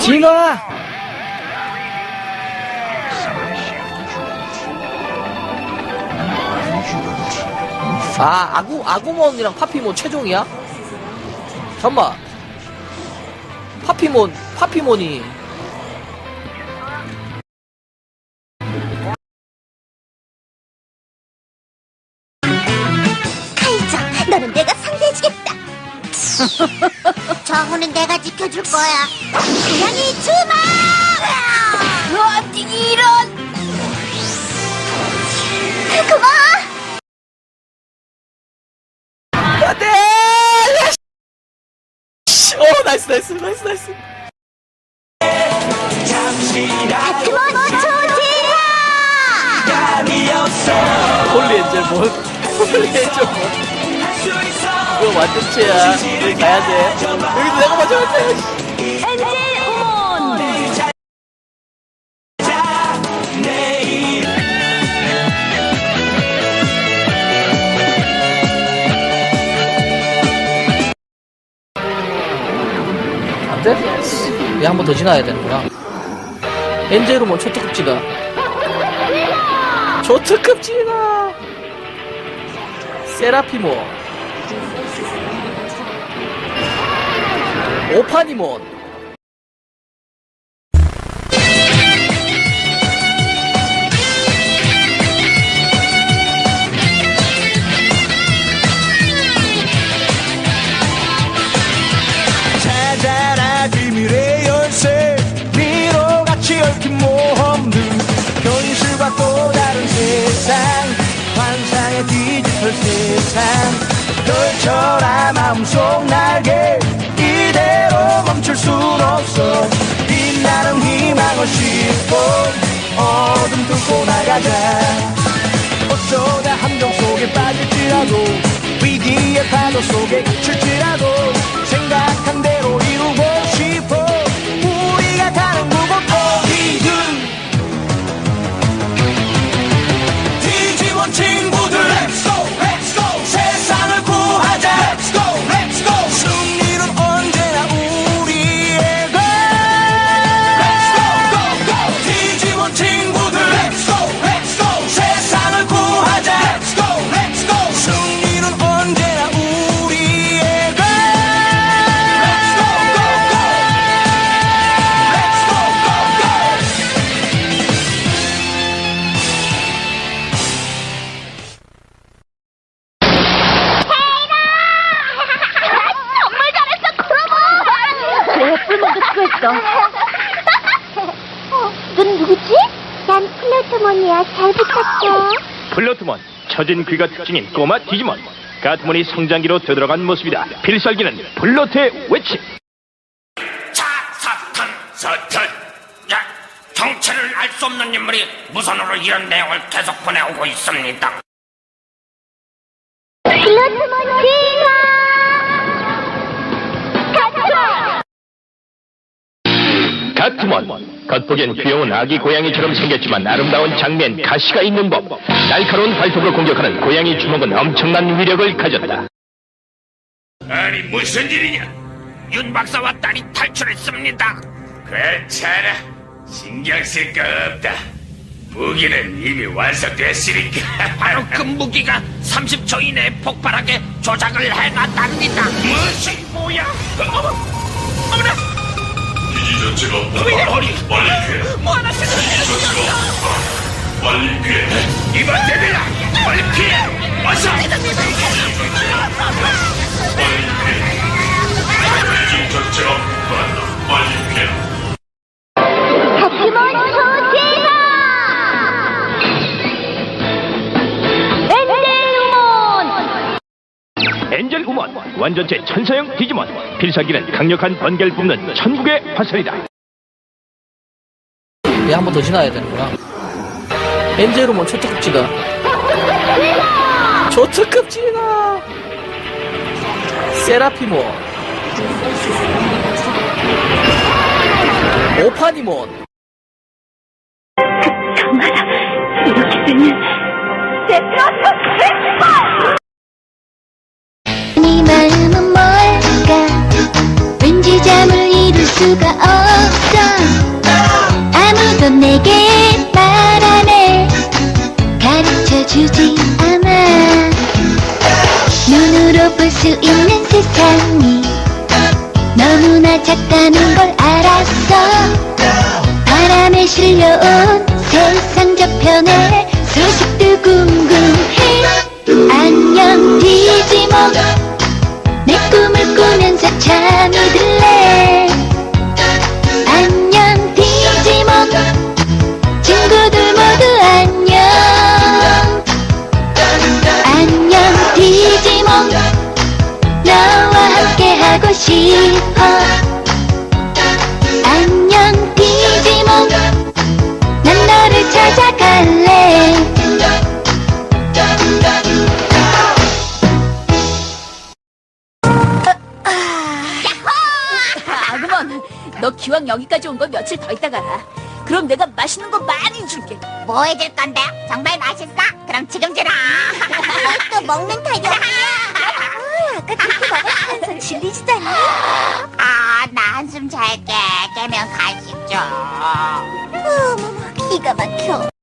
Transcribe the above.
진화! 아, 아구, 아구몬이랑 파피몬 최종이야? 잠깐만. 파피몬, 파피몬이. 카이저, 너는 내가 상대해주겠다. 정우는 내가 지켜줄 거야. 고양이 주마! 어디 이런? 고마워. 안 돼! 씨! 오, 나이스, 나이스, 나이스, 나이스. 다크몬 초지야! 홀리 엔젤 몬. 홀리 엔젤 몬. 이거 완전 체야. 여기 가야 돼. 여기도 내가 먼저 갈 거야. 씨. 엔젤 돼? 얘 한 번 더 지나야 되는구나. 엔젤로몬 초특급 지나. 초특급 지나! 세라피몬. 오파니몬. 찾아라 비밀의 열쇠 미로같이 얽힌 모험들 현실과 또 다른 세상 환상의 디지털 세상 펼쳐라 마음속 날개 이대로 멈출 순 없어. 빛나는 희망을 싣고 어둠 뚫고 나가자. 어쩌다 함정 속에 빠질지라도 위기의 파도 속에 갇 잘했어, 크로모! 그래, 뿔몬도 수고했어. 어, 넌 누구지? 난 플라토몬이야. 잘 부탁해. 플로트몬, 처진 귀가 특징인 꼬마 디지몬. 가트몬이 성장기로 되돌아간 모습이다. 필살기는 플로트의 외침. 자, 사탄, 사탄. 야, 정체를 알 수 없는 인물이 무선으로 이런 내용을 계속 보내오고 있습니다. 플라토몬 진화! 가트몬. 겉보기엔 귀여운 아기 고양이처럼 생겼지만 아름다운 장면 가시가 있는 법. 날카로운 발톱으로 공격하는 고양이 주먹은 엄청난 위력을 가졌다. 아니, 무슨 일이냐? 윤 박사와 딸이 탈출했습니다. 괜찮아. 신경 쓸 거 없다. 무기는 이미 완성됐으니까. 바로 그 무기가 30초 이내에 폭발하게 조작을 해놨답니다. 무엇이 이래, 허리? 빨리 피해. 뭐 전체가 없다. 빨리 피해. 이번 대비라! 빨리 피해! 어서! 기지 전체가 없다. 빨리 피해. 엔젤우몬! 엔젤 우먼. 완전체 천사형 디지몬. 필살기는 강력한 번개를 뿜는 천국의 화살이다. 얘 한 번 더 지나야 되는구나. 엔젤로몬 초특급 지나. 초특급 지나! 세라피몬. 오파니몬. 이렇게 되면 최고! 눈으로 볼수 있는 세상이 너무나 작다는 걸 알았어. 바람에 실려온 세상 저편의 아그먼 너 기왕 여기까지 온 거 며칠 더 있다가 가. 그럼 내가 맛있는 거 많이 줄게 뭐 해줄 건데? 정말 맛있어? 그럼 지금 주라 또 먹는 타입이야 아까 그렇게 먹었으면서 질리지도 않니? 아, 나 한숨 잘게 깨면 간식 줘 어머머 기가 막혀